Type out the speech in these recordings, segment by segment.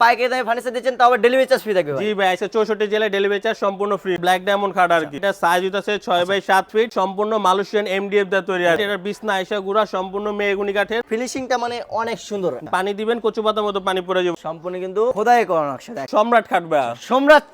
পাইকারি দামে ফার্নিচার দিচ্ছেন তাও ডেলিভারি চার্জ ফ্রি থাকবে জি ভাই। একশো চৌষট্টি জেলায় ডেলিভারি চার্জ সম্পূর্ণ ফ্রি ব্ল্যাক ডায়মন্ড খাট আর কি। এটা সাইজ হইতাছে ছয় বাই সাত ফিট সম্পূর্ণ মালয়েশিয়ান এমডিএফ দিয়ে তৈরি আর এটার বিছনা আইসা গুড়া সম্পূর্ণ মেয়েগুনি কাঠের। ফিনিশিংটা মানে অনেক সুন্দর। পানি দিবেন কচু পাতার মতো পানি পড়ে যাবে। সম্পূর্ণ কিন্তু খোদাই করা নকশা সম্রাট খাট ভাই। সম্রাট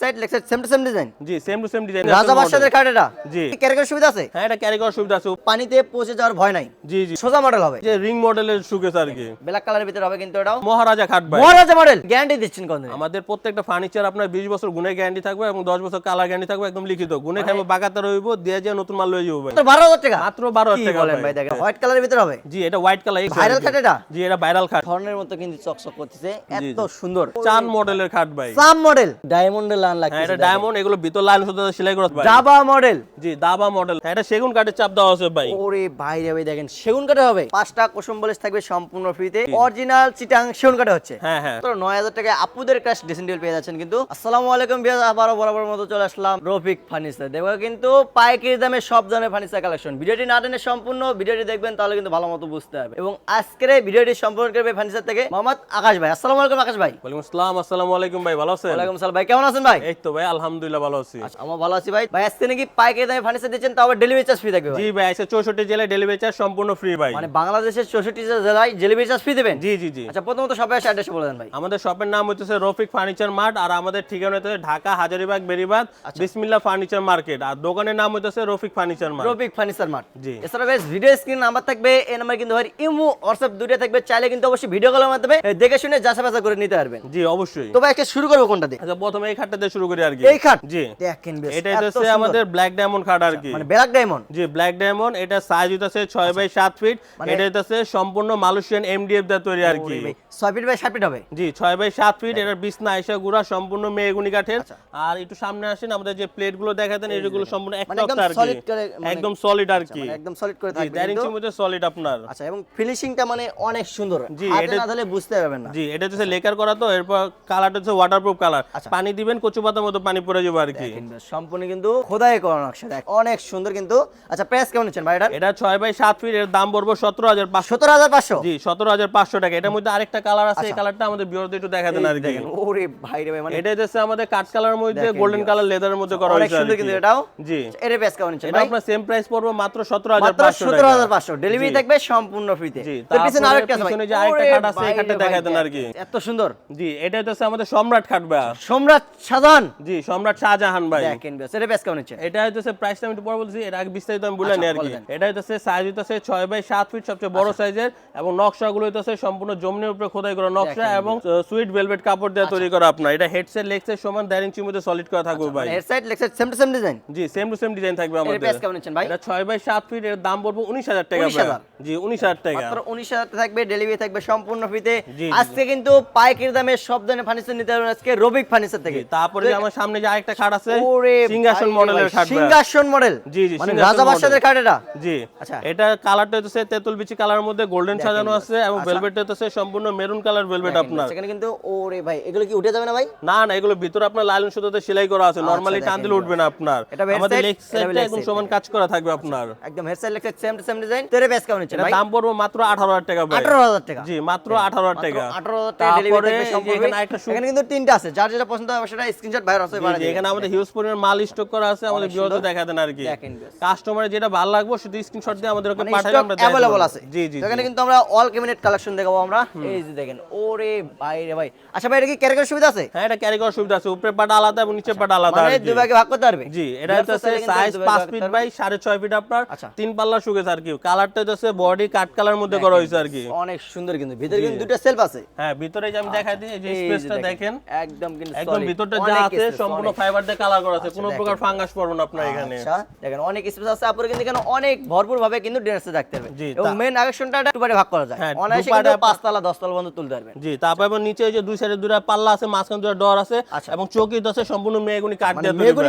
side same to same design G same to same design রাজা বাদশাদের কার্ড এটা? জি। ক্যারিকার সুবিধা আছে? হ্যাঁ এটা ক্যারি করার সুবিধা আছে। পানিতে পচে যাওয়ার ভয় নাই। জি জি। সোজা মডেল হবে। যে রিং মডেলের সুকেস আর কি। ব্ল্যাক কালারের ভিতরে হবে কিন্তু এটাও। মহারাজা খাট ভাই। মহারাজা মডেল গ্যারান্টি দিচ্ছেন কোন আমাদের প্রত্যেকটা ফার্নিচার আপনার বিশ বছর গুণে গ্যারান্টি থাকবে এবং দশ বছর কালার গ্যারান্টি থাকবে একদম লিখিত। গুণে খাইবো বাগাতে রইব দিয়ে যে নতুন মাল লয়ে যাব ভাই। মাত্র বারো হাজার টাকা? মাত্র বারো কি হাজার টাকা বলেন ভাই। দেখেন হোয়াইট কালারের ভিতরে হবে? জি এটা হোয়াইট কালার Viral খাট এটা? জি এটা ভাইরাল খাট। স্বর্ণের মতো কিন্তু চকচক করতেছে এত সুন্দর। চান মডেলের খাট ভাই। সাম মডেল ডায়মন্ডের লাইন হ্যাঁ লাগছে এটা ডায়মন্ড এগুলো ভিতর লাইন সুতা সেলাই করা ভাই। ডাবা মডেল জি দাবা মডেল হ্যাঁ এটা সেগুন কাঠের চাপ দেওয়া আছে ভাই। ওরে ভাই রে ভাই দেখেন সেগুন কাঠে হবে। পাঁচটা কুসুম বলিস থাকবে সম্পূর্ণ ফ্রিতে অরিজিনাল চিটাং সেগুন কাঠে হচ্ছে? হ্যাঁ হ্যাঁ তো নয় হাজার টাকায় আপুদের ক্রাশ ড্রেসিং টেবিল পেয়ে যাচ্ছেন কিন্তু। আসসালামু আলাইকুম বিয়াজ আবারও বরাবর মতো চলে আসলাম রফিক ফার্নিচার। দেখব কিন্তু পাইকারি দামে সব ধরনের ফার্নিচার কালেকশন ভিডিওটি না টেনে সম্পূর্ণ ভিডিওটি দেখবেন তাহলে কিন্তু ভালো মতো বুঝতে হবে। এবং আজকের এই ভিডিওটি সম্পূর্ণ করবে ফার্নিচার থেকে মোহাম্মদ আকাশ ভাই। আসসালামু আলাইকুম আকাশ ভাই। ওয়ালাইকুম আসসালাম আসসালামু আলাইকুম ভাই ভালো আছেন? ওয়ালাইকুম সালাম ভাই কেমন আছেন ভাই? এই তো ভাই আলহামদুলিল্লাহ ভালো আছি। আচ্ছা, আমার ভালো আছি ভাই। ভাই আজকে নাকি পাইকারি দামে ফার্নিচার দিচ্ছেন তাও ডেলিভারি চার্জ ফ্রি থাকবে জি ভাই চৌষট্টি জেলায় ডেলিভারি চার্জ সম্পূর্ণ ফ্রি ভাই। মানে বাংলাদেশের চৌষট্টি জেলায় ডেলিভারি চার্জ ফ্রি দেবেন? জি জি জি। আচ্ছা প্রথমত সবাই এসে অ্যাড্রেস বলে দেন। ভাই। আমাদের শপের নাম হচ্ছে রফিক ফার্নিচার মার্ট আর আমাদের ঠিকানা হচ্ছে ঢাকা হাজারিবাগ বেরিবাদ আচ্ছা। বিসমিল্লা ফার্নিচার মার্কেট। আর দোকানের নাম হচ্ছে Rafiq furniture mart. Rafiq furniture mart. জি। এছাড়া বেশ ভিডিও স্ক্রিন নাম্বার থাকবে এই নাম্বার কিন্তু ভাই ইমো হোয়াটসঅ্যাপ দুটো থাকবে চাইলে কিন্তু অবশ্যই ভিডিও কলের মাধ্যমে দেখে শুনে যাচা বাছা করে নিতে পারবেন। জি অবশ্যই। তো ভাই আজকে শুরু করব কোনটা দিয়ে? আচ্ছা প্রথমে এই খাটটা দিয়ে শুরু করি আর কি। এই খাট? জি। দেখেন বেশ এটা হচ্ছে আমাদের ব্ল্যাক ডায়মন্ড খাট আর কি। মানে ব্ল্যাক ডায়মন্ড জি ব্ল্যাক ডায়মন্ড এটা সাইজ হইতাছে ছয় বাই সাত ফিট মানে- এটা হইতাছে সম্পূর্ণ মালয়েশিয়ান এমডিএফ দিয়ে তৈরি আর কি। ছয় ফিট বাই সাত ফিট হবে? জি ছয় বাই সাত ফিট এটার বিছনা আইসা গুড়া সম্পূর্ণ মেয়েগুনি কাঠের। আচ্ছা। আর একটু সামনে আসেন আমাদের যে প্লেটগুলো দেখাতেন এগুলো সম্পূর্ণ মানে একদম তক্তা আর কি। মানে- একদম সলিড আর কি। মানে একদম সলিড করে থাকবে দেড় কিন্তু। ইঞ্চির মধ্যে সলিড আপনার। আচ্ছা এবং ফিনিশিংটা মানে অনেক সুন্দর। জি, এটা- না ধরলে বুঝতে পারবেন না। জি এটা হচ্ছে লেকার করা তো এরপর কালারটা হচ্ছে ওয়াটারপ্রুফ কালার আচ্ছা। পানি দিবেন কচু পাতার মতো পানি পড়ে যাবে আর কি। সম্পূর্ণ কিন্তু খোদাই করা নকশা দেখ অনেক সুন্দর কিন্তু। আচ্ছা প্রাইস কেমন নিচ্ছেন ভাই এটার? এটা ছয় বাই সাত ফিট এর দাম পড়ব সতেরো হাজার সতেরো হাজার পাঁচশো? জি সতেরো হাজার পাঁচশো টাকা। এটার মধ্যে আরেকটা কালার আছে এই কালারটা আমাদের বিরোধী একটু দেখাতেন আর কি ওরে ভাই রে ভাই মানে এটা হচ্ছে আমাদের কাঠ কালার মধ্যে গোল্ডেন কালার লেদারের মধ্যে করা হয়েছে আর সুন্দর কিন্তু এটাও। জি। এর কেমন এটা আপনার সেম প্রাইস পড়বে মাত্র সতেরো হাজার মাত্র পাঁচশো সতেরো হাজার পাঁচশো। ডেলিভারি থাকবে সম্পূর্ণ ফ্রিতে জি, তো পিছনে আরেকটা আছে পিছনে যে আরেকটা খাট আছে, এই রে ভাই, দেখাতেন আর কি। এত সুন্দর। জি এটা হচ্ছে আমাদের সম্রাট খাট ভাই। সম্রাট সাজান জি সম্রাট শাহজাহান ভাই। দেখেন বেশ এর কেমন এটা হচ্ছে প্রাইসটা আমি একটু পরে বলছি এর আগে বিস্তারিত আমি বলে আচ্ছা, আর কি এটা হচ্ছে সাইজ হচ্ছে ছয় বাই সাত ফিট সবচেয়ে বড় সাইজের এবং নকশাগুলো হচ্ছে সম্পূর্ণ জমিনের উপরে খোদাই করা নকশা দেখেন এবং সুইট ভেলভেট কাপড় দিয়ে তৈরি করা আপনার। এটা হেডসেট লেগসের সমান দেড় ইঞ্চির মধ্যে সলিড করা থাকবে ভাই। এর সাইড লেক্সার সেম টু সেম ডিজাইন জি সেম টু সেম ডিজাইন থাকবে আমাদের। প্রাইস কেমন নিচ্ছেন ভাই? এটা ছয় বাই সাত ফিট এর দাম পড়বে উনিশ হাজার টাকা 19,000 ভাই। জি উনিশ হাজার টাকা। মাত্র উনিশ হাজার থাকবে ডেলিভারি থাকবে সম্পূর্ণ ফ্রিতে আজকে কিন্তু পাইকারি দামে সব ধরনের ফার্নিচার নিতে পারবেন আজকে রবিক ফার্নিচার থেকে। তারপরে যে আমার সামনে যে আরেকটা খাট আছে সিংহাসন মডেলের ভাই, খাট ভাই। সিংহাসন মডেল জি, জি, মানে রাজা বাদশাদের। খাট এটা? জি। আচ্ছা। এটা কালারটা হচ্ছে তেঁতুল বিচি কালারের মধ্যে গোল্ডেন সাজানো আছে এবং আচ্ছা। ভেলভেটটা হচ্ছে সম্পূর্ণ মেরুন কালার ভেলভেট আপনার। সেখানে কিন্তু ওরে ভাই এগুলো কি উঠে যাবে না ভাই? না না এগুলো ভিতরে আপনার সুতোতে সেলাই করা আছে। নরমালি টান দিলে উঠবে না আপনার। আমাদের লেগ সাইডটা একদম সমান কাজ করা থাকবে আপনার। একদম হেড সাইড লেখা সেম টু সেম ডিজাইন তোরে বেস কেমন এটা ভাই। দাম পড়বে মাত্র আঠারো হাজার টাকা ভাই। আঠারো হাজার টাকা। জি মাত্র আঠারো হাজার টাকা। আঠারো হাজার টাকা ডেলিভারি সম্পূর্ণ এখানে একটা এখানে কিন্তু তিনটা আছে। যার যেটা পছন্দ হবে সেটা স্ক্রিনশট বাইরে আছে এখানে আমাদের হিউজ পরিমাণ মাল স্টক করা আছে। আমাদের দেখা দেন আর কি। কাস্টমারের যেটা ভালো লাগবে শুধু স্ক্রিনশট দিয়ে আমাদের ওকে মানে পাঠালে আমরা আছে। জি জি এখানে কিন্তু আমরা অল ক্যাবিনেট কালেকশন দেখাবো আমরা। এই যে দেখেন ওরে ভাই রে ভাই। আচ্ছা ভাই এটা কি ক্যারিকার সুবিধা আছে? হ্যাঁ এটা ক্যারি করার সুবিধা আছে। উপরে পাটা আলাদা এবং নিচের পাটা আলাদা মানে দুই ভাগে ভাগ করতে পারবে? জি এটা হচ্ছে সাইজ দুই ভাগে পাঁচ ভাগ ফিট বাই সাড়ে ছয় ফিট আপনার আচ্ছা। তিন পাল্লা সুগেজ আর কি। কালারটা হচ্ছে বডি কাট কালার মধ্যে করা হয়েছে আর কি। অনেক সুন্দর কিন্তু। ভিতরে কিন্তু দুটো সেলফ আছে। হ্যাঁ ভিতরে যে আমি দেখাই দিই এই যে স্পেসটা দেখেন একদম কিন্তু একদম ভিতরটা যা আছে সম্পূর্ণ ফাইবার দিয়ে কালার করা আছে। কোনো প্রকার ফাঙ্গাস পড়বে না আপনার এখানে। আচ্ছা দেখেন অনেক স্পেস আছে। আপনারা কিন্তু এখানে অনেক ভরপুর ভাবে কিন্তু ডিনার্সে থাকতে পারবে জি, এবং মেন আকর্ষণটা দুপারে ভাগ করা যায়। হ্যাঁ, অনায়াসে কিন্তু পাঁচতলা দশতলা পর্যন্ত তুলতে পারবেন। জি তারপর এবং নিচে যে দুই সাইডে দুটা পাল্লা আছে মাঝখানে দুটা ডর আছে আচ্ছা। এবং চৌকি আছে সম্পূর্ণ মেয়েগুনি কাঠ মানে দিয়ে তৈরি মেহগুনি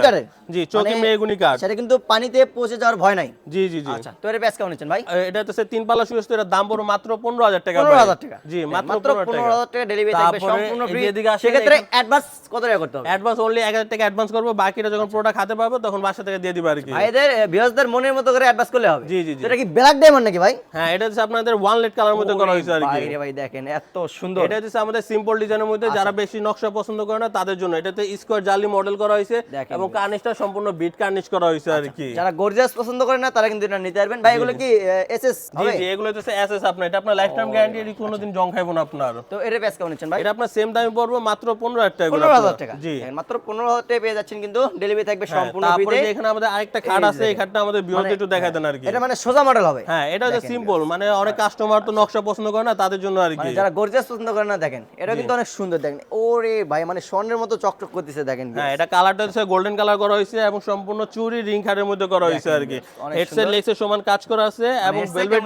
জি চৌকি মানে মেয়েগুনি কাঠ সেটা কিন্তু পানিতে পচে যাওয়ার ভয় নাই? জি জি জি। আচ্ছা তো এর প্রাইস কেমন ভাই? এটা হচ্ছে তিন পাল্লা সুগেজ তো এটার দাম পড়বে মাত্র পনেরো হাজার টাকা পনেরো ভাই। হাজার টাকা। জি হ্যাঁ, মাত্র মাত্র পনেরো পনেরো টাকা ডেলিভারি থাকবে সম্পূর্ণ ফ্রি সেক্ষেত্রে অ্যাডভান্স কত টাকা করতে হবে? অ্যাডভান্স অনলি এক হাজার টাকা অ্যাডভান্স করব বাকিটা যখন প্রোডাক্ট হাতে পাবো তখন বাসা থেকে দিয়ে দিবে আর কি। ভাইদের ভিউয়ার্সদের মনের মতো করে অ্যাডভান্স করলে হবে। জি, জি, জি। এটা কি ব্ল্যাক ডায়মন্ড নাকি ভাই? হ্যাঁ এটা হচ্ছে আপনাদের ওয়ান লেট কালার মধ্যে করা হয়েছে আর কি। ভাই দেখেন এত সুন্দর। এটা হচ্ছে আমাদের সিম্পল ডিজাইনের মধ্যে আচ্ছা। যারা বেশি নকশা পছন্দ করে না তাদের জন্য। এটাতে স্কোয়ার জালি মডেল করা হয়েছে এবং কার্নিশটা সম্পূর্ণ বিট কার্নিশ করা হয়েছে আর কি যারা গর্জিয়াস পছন্দ করে না তারা কিন্তু এটা নিতে পারবেন। ভাই এগুলো কি এসএস জি হবে? জি এগুলো হচ্ছে এসএস আপনার। এটা আপনার লাইফ টাইম গ্যারান্টি এটি কোনোদিন জং খাইবো না আপনার। তো এর প্রাইস কেমন নিচ্ছেন ভাই? এটা আপনার সেম দামে পড়বে মাত্র পনেরো হাজার টাকা করে পনেরো হাজার আপনার। টাকা। জি। মাত্র পনেরো হাজার টাকা পেয়ে যাচ্ছেন কিন্তু ডেলিভারি থাকবে হ্যাঁ, সম্পূর্ণ তারপরে এখানে আমাদের আরেকটা খাট আছে এই খাটটা আমাদের বিরোধী মানে- একটু দেখাই দেন আর কি এটা মানে সোজা মডেল হবে। হ্যাঁ এটা হচ্ছে সিম্পল মানে অনেক কাস্টমার তো নকশা পছন্দ করে না তাদের জন্য আর মানে কি যারা গর্জিয়াস পছন্দ করে না দেখেন এটা কিন্তু অনেক সুন্দর দেখেন। ওরে ভাই মানে স্বর্ণের মতো চকচক করতেছে দেখেন হ্যাঁ এটা কালারটা হচ্ছে গোল্ডেন কালার করা হয়েছে এবং সম্পূর্ণ চুরি রিং খাটের মধ্যে করা হয়েছে আর কি। হেডসেট। লেক্সের সমান কাজ করা আছে এবং ভেলভেট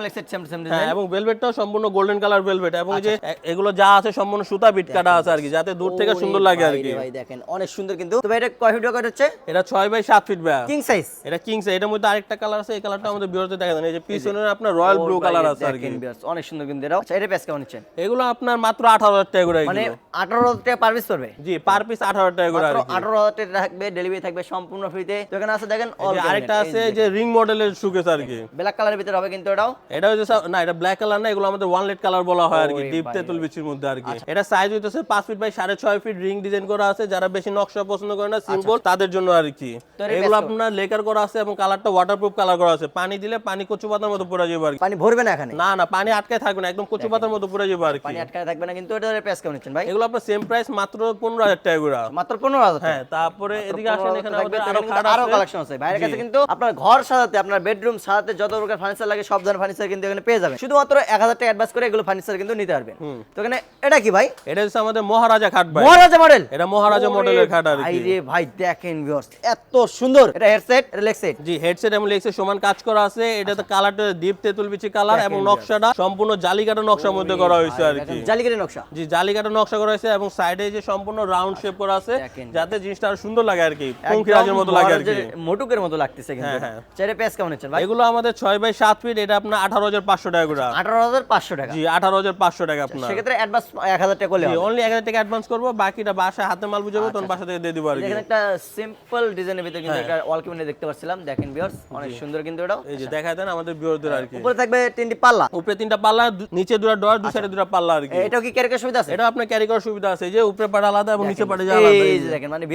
হ্যাঁ এবং ভেলভেটটাও সম্পূর্ণ গোল্ডেন কালার ভেলভেট এবং এই যে আচ্ছা। এগুলো যা আছে সম্পূর্ণ সুতা বিট কাটা আছে আর কি যাতে দূর থেকে সুন্দর লাগে আর কি। ভাই দেখেন অনেক সুন্দর কিন্তু। তো ভাই এটা কয় ফিট কয় হচ্ছে? এটা ছয় বাই সাত ফিট ব্যা কিং সাইজ এটা কিংস এটার মধ্যে আরেকটা কালার আছে এই কালারটা আমাদের বিরতে দেখা যায় এই যে পিছনে আপনার রয়্যাল ব্লু কালার আছে আর কি। অনেক সুন্দর কিন্তু এটা আচ্ছা এটা প্রাইস কেমন নিচ্ছেন? এগুলো আপনার মাত্র আঠারো হাজার টাকা করে মানে আঠারো হাজার টাকা পার পিস পড়বে জি পার পিস আঠারো টাকা করে আর মাত্র কি আঠারো হাজার টাকা থাকবে ডেলিভারি থাকবে সম্পূর্ণ ফ্রিতে তো এখানে আছে দেখেন আরেকটা আছে যে রিং মডেলের সুকেস আর কি। ব্ল্যাক কালারের ভিতরে হবে কিন্তু এটাও। এটা হচ্ছে না এটা ব্ল্যাক কালার না এগুলো আমাদের ওয়ান লেট কালার বলা হয় আর কি ডিপ ভাই। বিচির মধ্যে আর কি। এটা সাইজ হইতেছে পাঁচ ফিট বাই সাড়ে ছয় ফিট রিং ডিজাইন করা আছে যারা বেশি নকশা পছন্দ করে না সিম্পল তাদের জন্য আর কি। এগুলো আপনার লেকার করা আছে এবং কালারটা ওয়াটারপ্রুফ কালার করা আছে। পানি দিলে পানি কচু পাতার মতো পড়ে যাবে আর কি। পানি ভরবে না এখানে? না না পানি আটকায় থাকবে না একদম কচু পাতার মতো পড়ে যাবে আর কি। পানি আটকায় থাকবে না কিন্তু প্রাইস কেমন নিচ্ছেন ভাই? এগুলো আপনার সেম প্রাইস মাত্র পনেরো হাজার টাকা করে। মাত্র পনেরো হাজার টাকা। হ্যাঁ তারপরে এদিকে আসেন এখানে আমাদের আরও খাট আরও কালেকশন আছে। বাইরের কাছে কিন্তু আপনার ঘর সাজাতে আপনার বেডরুম সাজাতে যত প্রকার ফার্নিচার লাগে সব ধরনের ফার্নিচার কিন্তু এখানে পেয়ে যাবেন। শুধুমাত্র এক হাজার টাকা অ্যাডভান্স করে এগুলো ফার্নিচার কিন্তু নিতে পারবেন। তো এখানে এটা কি ভাই? এটা হচ্ছে আমাদের মহারাজা খাট ভাই। মহারাজা মডেল এটা মহারাজা মডেলের খাট আর কি। ভাই দেখেন ভিউয়ার্স এত সুন্দর। এটা হেডসেট এটা জি হেডসেট এবং সমান কাজ করা আছে। এটাতে কালারটা ডিপ তেতুল বিচি কালার এবং নকশাটা সম্পূর্ণ জালিকাটা নকশার মধ্যে করা হয়েছে আর কি। জালিকারি নকশা। জি জালিকাটা নকশা করা হয়েছে এবং সাইডে যে সম্পূর্ণ রাউন্ড শেপ করা আছে যাতে জিনিসটা আরও সুন্দর লাগে আর কি পঙ্খিরাজের মতো লাগে আর কি। মোটুকের মতো লাগতেছে কিন্তু। হ্যাঁ, হ্যাঁ। চাইরে কেমন হচ্ছে ভাই? এগুলো আমাদের ছয় বাই সাত ফিট এটা আপনার আঠারো হাজার পাঁচশো টাকা করে। আঠারো হাজার পাঁচশো টাকা। জি আঠারো হাজার পাঁচশো টাকা আপনার। সেক্ষেত্রে অ্যাডভান্স এক হাজার টাকা করলে জি অনলি এক হাজার টাকা অ্যাডভান্স করব বাকিটা বাসায় হাতে মাল বুঝাবো তখন বাসা থেকে দিয়ে দিবো আর কি। এখানে একটা সিম্পল ডিজাইনের ভিতরে কিন্তু হ্যাঁ। একটা ওয়াল ক্যাবিনেট দেখতে পাচ্ছিলাম। দেখেন ভিউয়ার্স অনেক সুন্দর কিন্তু এটাও। এই যে দেখা দেন আমাদের বিরোধীদের আর কি। উপরে থাকবে তিনটি পাল্লা। উপরে তিনটা পাল্লা নিচে দুটা ডোর দু সাইডে দুটা পাল্লা আর কি। এটাও কি ক্যারিকার সুবিধা আছে। এটা আপনার ক্যারি করার সুবিধা আছে। যে উপরে পাড়া আলাদা এবং নিচে পাড়ে আলাদা এই। দেখেন মানে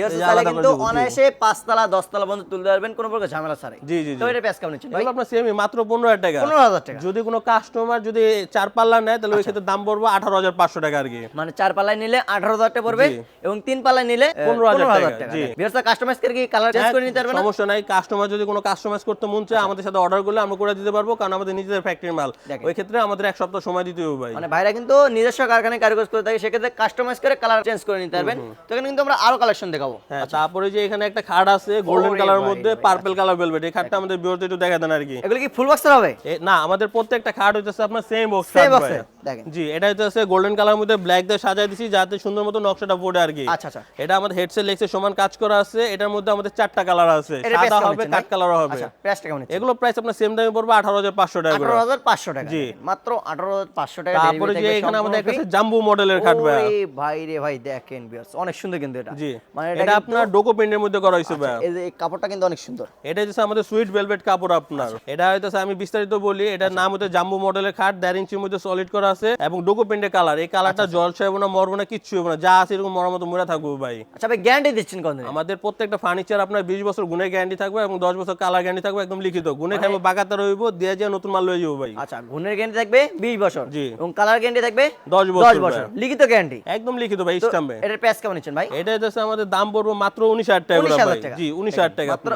কিন্তু। অনায়াসে পাঁচতলা দশতলা পর্যন্ত তুলতে পারবেন কোনো প্রকার ঝামেলা ছাড়াই জি জি তো এটা প্রাইস কেমন ভাই আপনার সেমই মাত্র পনেরো হাজার টাকা। পনেরো হাজার টাকা। যদি কোনো কাস্টমার যদি চার পাল্লা নেয় তাহলে ওই ক্ষেত্রে দাম পড়বে আঠারো হাজার পাঁচশো টাকা আর কি। মানে চার পাল্লায় নিলে আঠারো হাজার টাকা পড়বে এবং তিন পাল্লায় নিলে পনেরো হাজার টাকা, জি। ভিউয়ার্স কাস্টমাইজ করে কি কালার চেঞ্জ করে নিতে পারবে না? সমস্যা নাই। কাস্টমার যদি কোনো কাস্টমাইজ করতে মন চায় আমাদের সাথে অর্ডার করলে আমরা করে দিতে পারব কারণ আমাদের নিজেদের ফ্যাক্টরির মাল। ওই ক্ষেত্রে আমাদের এক সপ্তাহ সময় দিতে হবে ভাই। মানে ভাইরা কিন্তু নিজস্ব কারখানায় কারিগর করে থাকে সেক্ষেত্রে কাস্টমাইজ করে কালার চেঞ্জ করে নিতে পারবেন। তো এখানে কিন্তু আমরা আরও কালেকশন দেখাবো। হ্যাঁ তারপরে যে এখানে একটা খাট আছে গোল্ডেন কালার মধ্যে পার্পল কালার ভেলভেট এই খাটটা আমাদের বিরতে একটু দেখা দেন আর কি। এগুলো কি ফুল বক্সের হবে? না আমাদের প্রত্যেকটা খাট হইতেছে আপনার সেম বক্স box এর, দেখেন। জি এটা হইতেছে গোল্ডেন কালার মধ্যে ব্ল্যাক দিয়ে সাজাই দিছি যাতে সুন্দর মতো নকশাটা পড়ে আর কি। আচ্ছা আচ্ছা। এটা আমাদের হেডসেট লেক্সের সমান কাজ করা আছে এটার মধ্যে আমাদের চারটা কালার আছে। সাদা হবে ভাই? কালারও হবে। আচ্ছা প্রাইসটা কেমন নিচ্ছেন? এগুলো প্রাইস আপনার সেম দামে পড়বে আঠারো হাজার পাঁচশো টাকা করে। আঠারো হাজার পাঁচশো টাকা জি। মাত্র আঠারো হাজার পাঁচশো টাকা তারপরে যে এখানে আমাদের একটা সম্পূর্ণ আছে মডেলের খাট ভাই ওরে ভাই রে ভাই দেখেন viewers, অনেক সুন্দর কিন্তু এটা। জি। মানে এটা আপনার ডোকো প্রিন্টের মধ্যে করা হয়েছে ভাই এই যে কাপড়টা কিন্তু অনেক সুন্দর। এটা হচ্ছে আমাদের সুইট ভেলভেট কাপড় আপনার। এটা হইতেছে আমি বিস্তারিত বলি এটার নাম হচ্ছে জাম্বু মডেলের খাট দেড় ইঞ্চির মধ্যে সলিড করা আছে এবং ডোকো প্রিন্টের কালার এই কালারটা জল ছাইব না মরবো না কিচ্ছু হবে না যা আছে এরকম মরার মতো মরে থাকব ভাই। আচ্ছা ভাই গ্যারান্টি দিচ্ছেন কোন আমাদের প্রত্যেকটা ফার্নিচার আপনার বিশ বছর গুণের গ্যারান্টি থাকবে এবং দশ বছর কালার গ্যারান্টি থাকবে একদম লিখিত। গুণে খাইবো বাগাতে রইব দিয়ে যায় নতুন মাল লয়ে যাব ভাই। আচ্ছা গুণের গ্যারান্টি থাকবে বিশ বছর। জি। এবং কালার গ্যারান্টি থাকবে দশ দশ বছর বছর। লিখিত গ্যারান্টি একদম লিখিত ভাই স্টাম্পে এটার প্রাইস কেমন নিচ্ছেন ভাই? এটা হচ্ছে আমাদের দাম পড়বে মাত্র উনিশ হাজার টাকা ভাই। জি উনিশ হাজার টাকা মাত্র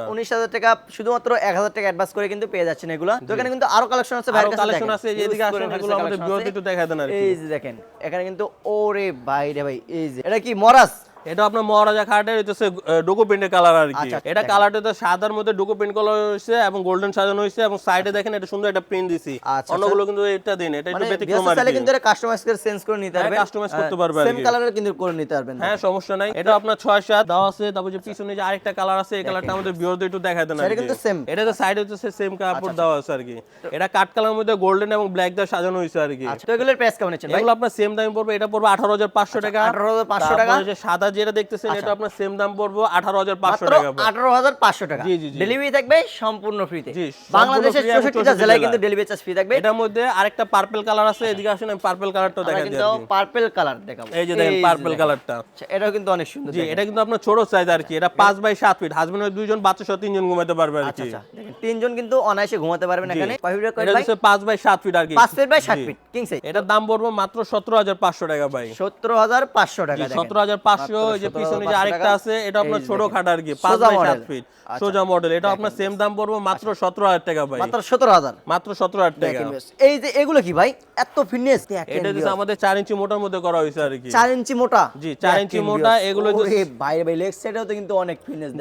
শুধুমাত্র অ্যাডভান্স করে কিন্তু পেয়ে যাচ্ছেন এগুলো। তো এখানে কিন্তু আরও কালেকশন আছে আরও কালেকশন আছে এদিকে আসুন এগুলো আমাদের collection একটু দেখা দেন আর এই যে দেখেন এখানে কিন্তু ওরে ভাই রে ভাই এই যে এটা কি মরাস? এটা আপনার মহারাজা খাটের হইতেছে ডোকো প্রিন্টের কালার আর কি। আচ্ছা, এটা দেখেন। কালারটা তো সাদার মধ্যে ডোকো প্রিন্ট করা হয়েছে এবং গোল্ডেন সাজানো হয়েছে এবং সাইডে দেখেন এটা সুন্দর একটা প্রিন্ট দিছি। আচ্ছা, অন্যগুলো কিন্তু এটা দিন এটা একটু মানে ব্যতিক্রম আর কিন্তু এটা কাস্টমাইজ করে চেঞ্জ করে নিতে হ্যাঁ, পারবেন। customize করতে পারবে আর সেম। কালারের কিন্তু করে নিতে পারবেন। হ্যাঁ সমস্যা নাই। এটা আপনার ছয় সাত দেওয়া আছে তারপর যে পিছনে যে আরেকটা কালার আছে এই কালারটা আমাদের বিরতি একটু দেখা দেন কি। কিন্তু same। এটা তো সাইডে হচ্ছে সেম কাপড় দেওয়া আছে আর কি। এটা কাট কালার মধ্যে গোল্ডেন এবং ব্ল্যাক দিয়ে সাজানো হয়েছে আর কি। আচ্ছা তো এগুলোর প্রাইস কেমন নিচ্ছেন ভাই? এগুলো আপনার সেম দামে পড়বে এটা পড়বে আঠারো হাজার পাঁচশো টাকা। আঠারো হাজার পাঁচশো টাকা। সাদা যেটা দেখতেছেন আচ্ছা। এটা আপনার সেম দাম পড়ব 18500 টাকা 18500 টাকা। জি জি ডেলিভারি থাকবে সম্পূর্ণ ফ্রিতে জি বাংলাদেশের 64টা জেলায় কিন্তু ডেলিভারি চার্জ ফ্রি থাকবে। এটার মধ্যে আরেকটা পার্পল কালার আছে এদিকে আসেন আমি পার্পল কালারটা দেখাই দিই কিন্তু পার্পল কালার দেখাবো। এই যে দেখেন পার্পল কালারটা আচ্ছা এটাও কিন্তু অনেক সুন্দর জি এটা কিন্তু আপনার ছোট সাইজ আর কি। এটা 5 বাই 7 ফিট হাজবেন্ড ওয়াইফ দুইজন বাচ্চা সহ তিনজন ঘুমাতে পারবে আর কি। আচ্ছা, আচ্ছা দেখেন তিনজন কিন্তু অনায়াসে ঘুমাতে পারবেন এখানে। কয় ফিট কয় ভাই? এটা 5 বাই 7 ফিট আর কি। 5 feet by 7 feet king size এটার দাম পড়ব মাত্র 17500 টাকা ভাই। 17500 টাকা দেখেন। 17500 যে পিছনে যে আরেকটা আছে এটা আপনার ছোট খাট আর কি বাই ফিট সোজা মডেল এটা আপনার সেম দাম মাত্র 17000 টাকা ভাই। মাত্র 17000 মাত্র 17000 টাকা। এই যে এগুলো কি ভাই? এত ফিটনেস এটা আমাদের ইঞ্চি মোটার মধ্যে করা হয়েছে আর কি। ইঞ্চি মোটা? জি ইঞ্চি মোটা এগুলো ভাই ভাই লেগ তো কিন্তু অনেক ফিটনেস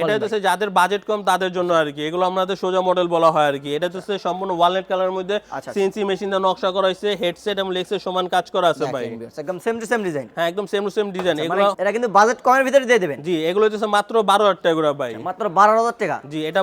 এটা হচ্ছে যাদের বাজেট কম তাদের জন্য আর কি। এগুলো আমাদের সোজা মডেল বলা হয় আর কি। এটা হচ্ছে সম্পূর্ণ ওয়ালনেট কালার মধ্যে সিএনসি মেশিন দিয়ে নকশা করা হয়েছে হেডসেট এবং লেগসের সমান কাজ করা আছে ভাই। একদম সেম টু সেম ডিজাইন হ্যাঁ একদম সেম টু সেম ডিজাইন মানে এগুলো এটা কিন্তু বাজেট কমের ভিতরে দিয়ে দেবেন জি এগুলো হচ্ছে মাত্র টাকা করে ভাই মাত্র টাকা জি এটা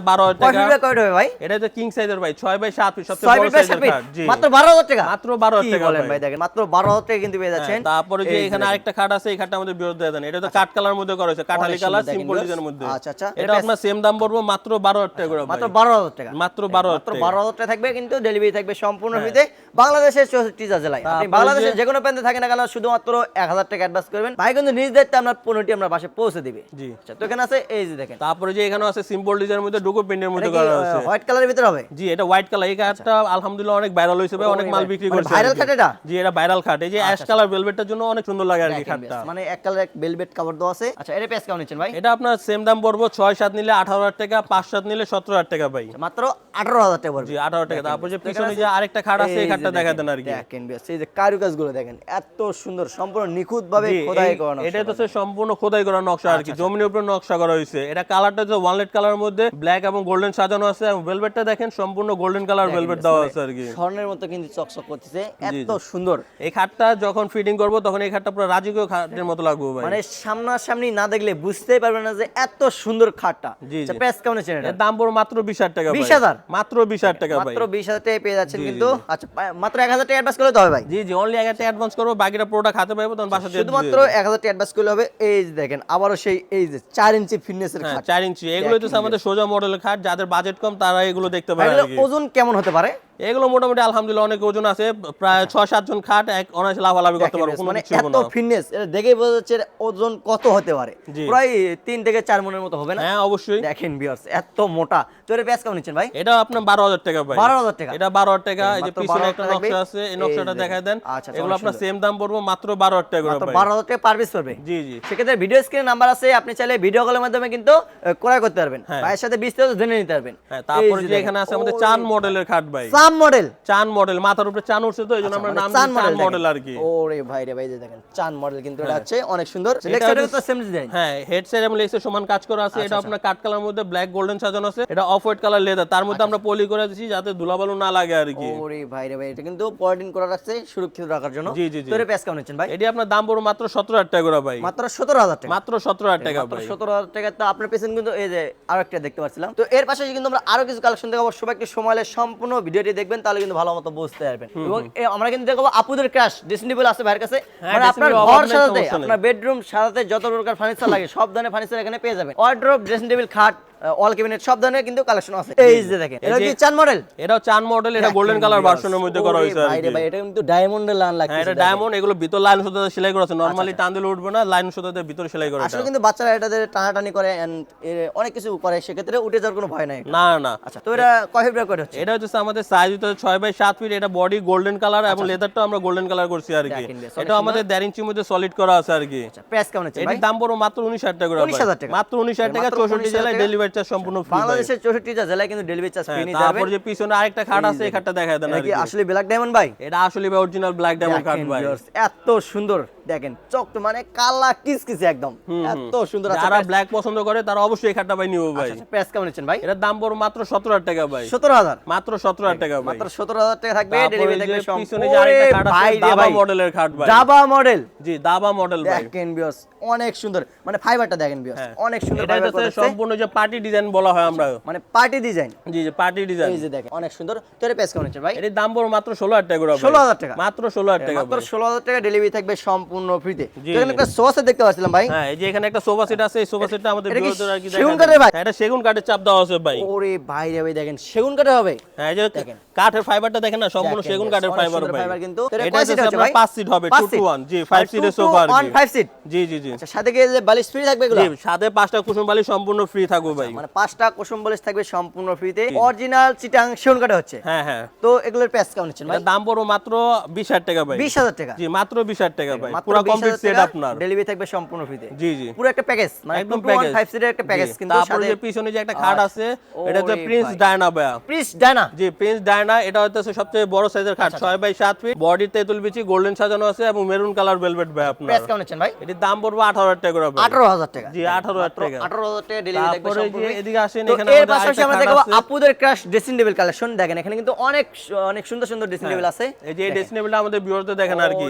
হাজার কয় হবে ভাই এটা হচ্ছে কিং সাইজের ভাই ছয় বাই সাত ফিট সবচেয়ে বড় সাইজের ফিট জি মাত্র টাকা মাত্র টাকা বলেন ভাই দেখেন মাত্র টাকা কিন্তু পেয়ে যাচ্ছেন হ্যাঁ, তারপরে যে এখানে আরেকটা খাট আছে এই খাটটা আমাদের দেন এটা তো কাঠ কালার মধ্যে করা হয়েছে কাঠালি কালার সিম্পল ডিজাইনের মধ্যে আচ্ছা, আচ্ছা। এটা আপনার সেম দাম পড়ব মাত্র বারো হাজার টাকা করে মাত্র ভাই। বারো হাজার টাকা মাত্র বারো হাজার মাত্র টাকা। বারো হাজার টাকা থাকবে কিন্তু ডেলিভারি থাকবে সম্পূর্ণ ফ্রিতে বাংলাদেশের চৌষট্টি জেলায় আপনি হ্যাঁ। বাংলাদেশের যে- যে কোনো প্রান্তে থাকেন না কেন শুধুমাত্র এক হাজার টাকা অ্যাডভান্স করবেন। ভাই কিন্তু নিজ দায়িত্বে আপনার পণ্যটি আপনার বাসে পৌঁছে দিবে। জি। আচ্ছা তো এখানে আছে এই যে দেখেন। তারপরে যে এখানে আছে সিম্পল ডিজাইনের মধ্যে ডুকো প্রিন্টের মধ্যে করা আছে। হোয়াইট কালারের ভিতরে হবে? জি এটা হোয়াইট কালার এই কাঠটা আলহামদুলিল্লাহ অনেক ভাইরাল হয়েছে ভাই অনেক মাল বিক্রি মানে করছে viral আর কি। খাট এটা? জি এটা ভাইরাল খাট এই যে অ্যাশ কালার ভেলভেটটার জন্য অনেক সুন্দর লাগে আর কি বেশ, মানে এক কালার এক বেলভেট কাভার দেওয়া আছে। আচ্ছা এটা পেস কেমন নিচ্ছেন ভাই? এটা আপনার সেম দাম পড়ব ছয় সাত নিলে আঠারো হাজার টাকা পাঁচ সাত নিলে সতেরো হাজার টাকা ভাই। মাত্র আঠারো হাজার টাকা পড়বে। জি আঠারো টাকা। তারপর যে পিছনে যে আরেকটা খাট আছে এই খাটটা দেখা দেন আর কি। দেখেন এই যে কারুকাজগুলো দেখেন এত সুন্দর সম্পূর্ণ নিখুঁত ভাবে খোদাই করানো এটা তো সম্পূর্ণ খোদাই করা নকশা আর কি। জমিনের উপরে নকশা করা হয়েছে এটা কালারটা যে ওয়ানলেট কালার মধ্যে ব্ল্যাক এবং গোল্ডেন সাজানো আছে এবং ভেলভেটটা দেখেন সম্পূর্ণ গোল্ডেন কালার ভেলভেট দেওয়া আছে আর কি। স্বর্ণের মতো কিন্তু চকচক করতেছে। এত সুন্দর। এই খাটটা যখন ফিটিং করব তখন এই খাটটা পুরো রাজকীয় খাটের মতো লাগবে ভাই। মানে সামনাসামনি না দেখলে বুঝতেই পারবেন না যে এত সুন্দর খাটটা। আচ্ছা। প্রাইস কেমন আছে এটা? দাম পড়ো মাত্র বিশ হাজার টাকা ভাই। 20,000? মাত্র বিশ হাজার টাকা ভাই। মাত্র বিশ হাজার টাকা পেয়ে যাচ্ছেন কিন্তু। আচ্ছা মাত্র এক হাজার টাকা অ্যাডভান্স করলে তো হবে ভাই। জি জি অনলি এক একটা অ্যাডভান্স করব বাকিটা প্রোডাক্ট হাতে তখন বাসা শুধুমাত্র এক হাজার অ্যাডভান্স করলে হবে এই যে দেখেন আবারও সেই এই যে চার ইঞ্চি ফিটনেসের হ্যাঁ চার ইঞ্চি। এগুলো হচ্ছে আমাদের সোজা মডেলের খাট যাদের বাজেট কম তারা এগুলো দেখতে পারে ওজন কেমন হতে পারে? এগুলো মোটামুটি আলহামদুলিল্লাহ অনেক ওজন আছে প্রায় ছয় সাতজন খাট এক অনায়াসে লাভালাভি করতে পারব কোনো মানে এত ফিটনেস এটা দেখেই বোঝা যাচ্ছে ওজন কত হতে পারে। প্রায় তিন থেকে চার মনের মতো হবে না? হ্যাঁ অবশ্যই। দেখেন বিয়ার্স এত মোটা। তো এর প্রাইস কেমন নিচ্ছেন ভাই? এটা আপনার বারো হাজার টাকা ভাই। বারো হাজার টাকা। এটা বারো হাজার টাকা এই যে পিছনে একটা নকশা আছে এই নকশাটা দেখায় দেন। আচ্ছা, আচ্ছা, এগুলো আপনার সেম দাম পড়ব মাত্র বারো হাজার টাকা করে বারো হাজার টাকা পার পিস পড়বে। জি জি। সেক্ষেত্রে ভিডিও স্ক্রিনে নাম্বার আছে আপনি চাইলে ভিডিও কলের মাধ্যমে কিন্তু ক্রয় করতে পারবেন। হ্যাঁ। ভাইয়ের সাথে বিস্তারিত জেনে নিতে পারবেন। হ্যাঁ তারপরে যে এখানে আছে আমাদের চান মডেলের খাট ভাই। সাম মডেল। চান মডেল মাথার উপরে চান উঠছে তো এই জন্য আমরা নাম চান মডেল আর কি। মানে ওরে ভাই রে ভাই দেখেন চান মডেল কিন্তু এটা হচ্ছে অনেক সুন্দর। হচ্ছে- তো সেম ডিজাইন হ্যাঁ হেডসেট এবং লেসের সমান কাজ করা আছে। এটা আপনার কাট কালার মধ্যে ব্ল্যাক গোল্ডেন সাজানো আছে। এটা অফ হোয়াইট কালার লেদার তার মধ্যে আমরা পলি করে দিচ্ছি যাতে ধুলাবালু না লাগে আর কি। ওরে ভাই রে ভাই এটা কিন্তু পলিটিন করা রাখছে সুরক্ষিত রাখার জন্য। জি, জি, জি। তো এর প্রাইস কেমন নিচ্ছেন ভাই? এটি আপনার দাম পড়ো মাত্র সতেরো হাজার টাকা করে ভাই। মাত্র সতেরো হাজার টাকা। মাত্র সতেরো হাজার টাকা ভাই। সতেরো হাজার টাকা। তো আপনার পেছনে কিন্তু এই যে আরেকটা দেখতে পাচ্ছিলাম। তো এর পাশে কিন্তু আমরা আরও কিছু কালেকশন দেখাবো। সবাই একটু সময় সম্পূর্ণ ভিডিওটি দেখবেন তাহলে কিন্তু ভালো মতো বুঝতে পারবেন। এবং আমরা কিন্তু দেখব আপুদের ক্রাশ ড্রেসিং আছে ভাইয়ের কাছে। হ্যাঁ, মানে আপনার ঘর সাজাতে আপনার বেডরুম সাজাতে যত প্রকার ফার্নিচার লাগে সব ধরনের ফার্নিচার এখানে পেয়ে যাবেন। ওয়ার্ড্রপ ড্রেসিং টেবিল খাট অল ক্যাবিনেট সব ধরনের কিন্তু কালেকশন আছে। এই যে দেখেন এটা কি চান মডেল এটাও চান মডেল এটা গোল্ডেন কালার ভার্সনের মধ্যে করা হয়েছে ভাই ভাই এটা কিন্তু ডায়মন্ডের লাইন লাগছে এটা ডায়মন্ড এগুলো ভিতর লাইন সুতাতে সেলাই করা আছে নরমালি টান দিলে উঠবে না লাইন সুতাতে ভিতরে সেলাই করা আসলে কিন্তু বাচ্চারা এটাদের টানাটানি করে এর অনেক কিছু করে সেক্ষেত্রে উঠে যাওয়ার কোনো ভয় নাই না না। আচ্ছা তো এটা কয় ফেব্রুয়ারি করে হচ্ছে? এটা হচ্ছে আমাদের সাইজ হচ্ছে ছয় বাই সাত ফিট এটা বডি গোল্ডেন কালার এবং লেদারটা আমরা গোল্ডেন কালার করছি আর কি। এটা আমাদের ইঞ্চির মধ্যে সলিড করা আছে আর কি। আচ্ছা প্রাইস কেমন এটির দাম পড়ো মাত্র উনিশ হাজার টাকা করে। 19,000 টাকা। মাত্র উনিশ হাজার টাকা মাত্র চৌষট্টি 19,000 জেলায় ডেলিভারি চার্জ সম্পূর্ণ ফ্রি বাংলাদেশের চৌষট্টিটা জেলায় কিন্তু ডেলিভারি চার্জ ফ্রি নিতে তারপর যে পিছনে আরেকটা খাট আছে এই খাটটা দেখা দেন এটা কি। আসলে ব্ল্যাক ডায়মন্ড ভাই এটা আসলে অরিজিনাল ব্ল্যাক ডায়মন্ড খাট ভাই এত সুন্দর। দেখেন চক মানে কালা কিসকিসে একদম। এত সুন্দর আচ্ছা যারা ব্ল্যাক পছন্দ করে তারা অবশ্যই এই খাটটা ভাই নিব ভাই। প্রাইস কেমন নিচ্ছেন ভাই? এটার দাম পড়ো মাত্র সতেরো হাজার টাকা ভাই। সতেরো হাজার? মাত্র সতেরো হাজার টাকা ভাই। মাত্র সতেরো হাজার টাকা থাকবে ডেলিভারি থাকবে পিছনে যে আরেকটা খাট আছে দাবা মডেলের খাট ভাই। দাবা মডেল জি দাবা মডেল ভাই। দেখেন বিয়স অনেক সুন্দর। মানে ফাইবারটা দেখেন বিয়াস হ্যাঁ। অনেক সুন্দর এটা ফাইবার হচ্ছে সম্পূর্ণ যে পার্টি ডিজাইন বলা হয় আমরা। মানে পার্টি ডিজাইন জি যে পার্টি ডিজাইন এই যে দেখেন অনেক সুন্দর। তো এটা প্রাইস কেমন হচ্ছে ভাই? এর দাম পড়বে মাত্র ষোলো হাজার টাকা করে ভাই। 16,000 টাকা? মাত্র ষোলো হাজার টাকা মাত্র ভাই। ষোলো হাজার টাকা ডেলিভারি থাকবে সম্পূর্ণ ফ্রিতে এখানে একটা সোফা দেখতে পাচ্ছিলাম ভাই। হ্যাঁ এই যে এখানে একটা সোফা সেট আছে এই সোফা সেটটা আমাদের কি আর কি সেগুন কাঠের ভাই? হ্যাঁ, এটা সেগুন কাঠের চাপ দেওয়া আছে ভাই। ওরে ভাই রে ভাই দেখেন সেগুন কাঠে হবে। হ্যাঁ এই যে দেখেন। কাঠের ফাইবারটা দেখেন না সম্পূর্ণ সেগুন কাঠের ফাইবার ভাই। fiber কিন্তু। এটা হচ্ছে আপনার ভাই? পাঁচ সিট হবে পাঁচ 2 টু 1 জি 5 2 সিটের সোফা আর 1, কি five seat? জি জি জি। আচ্ছা সাথে যে বালিশ ফ্রি থাকবে এগুলো? জি সাথে পাঁচটা কুসুম বালি সম্পূর্ণ ফ্রি থাকবে ভাই। মানে পাঁচটা কুসুম বালিশ থাকবে সম্পূর্ণ ফ্রিতে অরিজিনাল চিটাং সেগুন কাঠে হচ্ছে। হ্যাঁ হ্যাঁ। তো এগুলোর প্রাইস কেমন হচ্ছেন ভাই? দাম পড়বে মাত্র 20000 টাকা ভাই। বিশ হাজার টাকা। জি মাত্র 20000 টাকা ভাই। পুরো কমপ্লিট সেট আপনার। ডেলিভারি থাকবে সম্পূর্ণ ফ্রিতে জি জি। পুরো একটা প্যাকেজ মানে একদম একদম প্যাকেজ ফাইভ সিটের একটা প্যাকেজ কিন্তু তারপরে যে পিছনে যে একটা খাট আছে এটা হচ্ছে প্রিন্স ডায়না ভাইয়া prince Diana ji prince Diana এটা হচ্ছে সবচেয়ে বড় সাইজের আচ্ছা, খাট ছয় বাই সাত ফিট বডি তেঁতুল বিচি গোল্ডেন সাজানো আছে এবং মেরুন কালার ভেলভেট ভাই আপনার। প্রাইস কেমন হচ্ছেন ভাই? এটির দাম পড়বে আঠারো হাজার টাকা করে ভাই। আঠারো হাজার টাকা। জি আঠারো হাজার টাকা। আঠারো হাজার টাকা ডেলিভারি থাকবে তারপরে যে এদিকে আসেন তো এখানে এর পাশাপাশি আমরা খাট আপুদের ক্রাশ ড্রেসিং টেবিল কালেকশন দেখেন এখানে কিন্তু অনেক অনেক সুন্দর সুন্দর ড্রেসিং টেবিল আছে। এই যে ড্রেসিং টেবিলটা আমাদের ভিউয়ারদের দেখেন আর কি।